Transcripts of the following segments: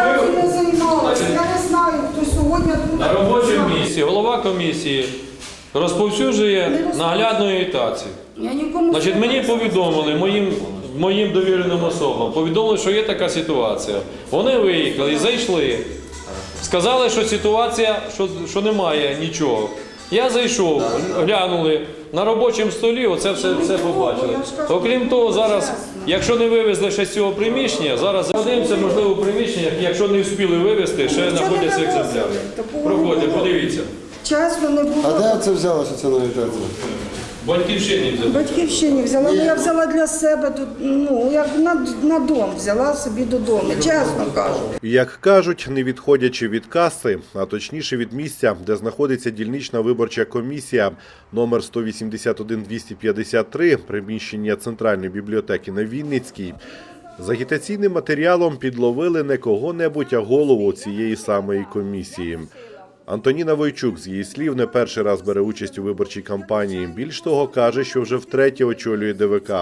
агітацією не займалася. Я не знаю, хто сьогодні тут. На робочому місці голова комісії розповсюджує наглядну агітацію. Я нікому Значить, мені повідомили, моїм, моїм довіреним особам, повідомили, що є така ситуація. Вони виїхали, зайшли. Сказали, що ситуація, що, що немає нічого. Я зайшов, глянули на робочому столі, оце все, все побачили. Окрім того, зараз, якщо не вивезли ще з цього приміщення, зараз подивимося, можливо, в приміщеннях, якщо не встигли вивезти, ще знаходяться екземпляри. Проходьте, подивіться. чесно не А де це взялося ця навітація? Батьківщині взяли. Батьківщині взяла, ну я взяла для себе тут, ну як на, на дом, взяла собі додому, чесно кажу. Як кажуть, не відходячи від каси, а точніше від місця, де знаходиться дільнична виборча комісія номер 181-253, приміщення Центральної бібліотеки на Вінницькій, з агітаційним матеріалом підловили не кого-небудь, а голову цієї самої комісії. Антоніна Войчук, з її слів, не перший раз бере участь у виборчій кампанії. Більш того, каже, що вже втретє очолює ДВК.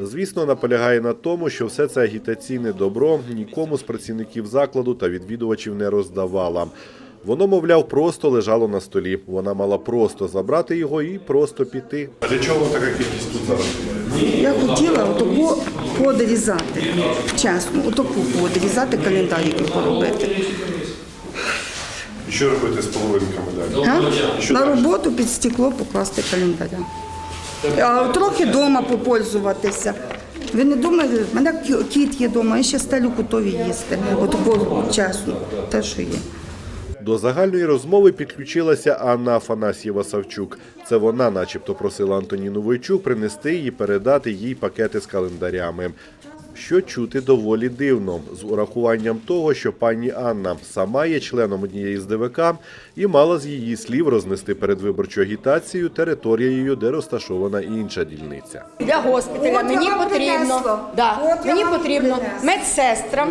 Звісно, наполягає на тому, що все це агітаційне добро нікому з працівників закладу та відвідувачів не роздавала. Воно, мовляв, просто лежало на столі. Вона мала просто забрати його і просто піти. А для чого така кількість тут зараз? Я хотіла отаку подрізати, чесно, отаку подрізати календар, який поробити. Що робити з половинками далі? А? На роботу під стекло покласти календаря. А трохи вдома попользуватися. Ви не думаєте, в мене кіт є вдома, я ще стелю кутові їсти. Отако чесно, те, що є. До загальної розмови підключилася Анна Афанасьєва Савчук. Це вона, начебто, просила Антоніну Войчук принести і передати їй пакети з календарями. Що чути доволі дивно, з урахуванням того, що пані Анна сама є членом однієї з ДВК і мала з її слів рознести передвиборчу агітацію територією, де розташована інша дільниця. Для госпіталя От мені потрібно, да, От мені потрібно медсестрам,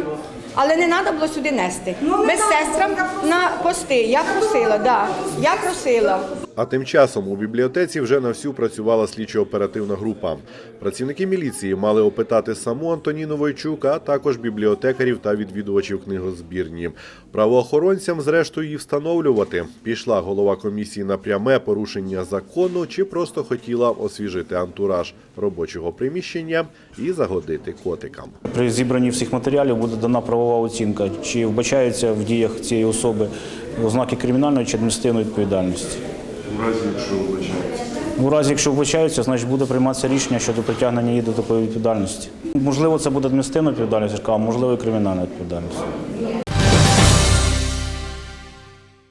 але не треба було сюди нести. Ну, треба, на пости. Я просила, да, я просила. А тим часом у бібліотеці вже на всю працювала слідчо-оперативна група. Працівники міліції мали опитати саму Антоніну Войчук, а також бібліотекарів та відвідувачів книгозбірні. Правоохоронцям, зрештою, і встановлювати, пішла голова комісії на пряме порушення закону чи просто хотіла освіжити антураж робочого приміщення і загодити котикам. При зібранні всіх матеріалів буде дана правова оцінка, чи вбачаються в діях цієї особи ознаки кримінальної чи адміністративної відповідальності. У разі, якщо вбачається. У разі, якщо вбачаються, значить буде прийматися рішення щодо притягнення її до такої відповідальності. Можливо, це буде адміністративна відповідальність, а можливо і кримінальна відповідальність.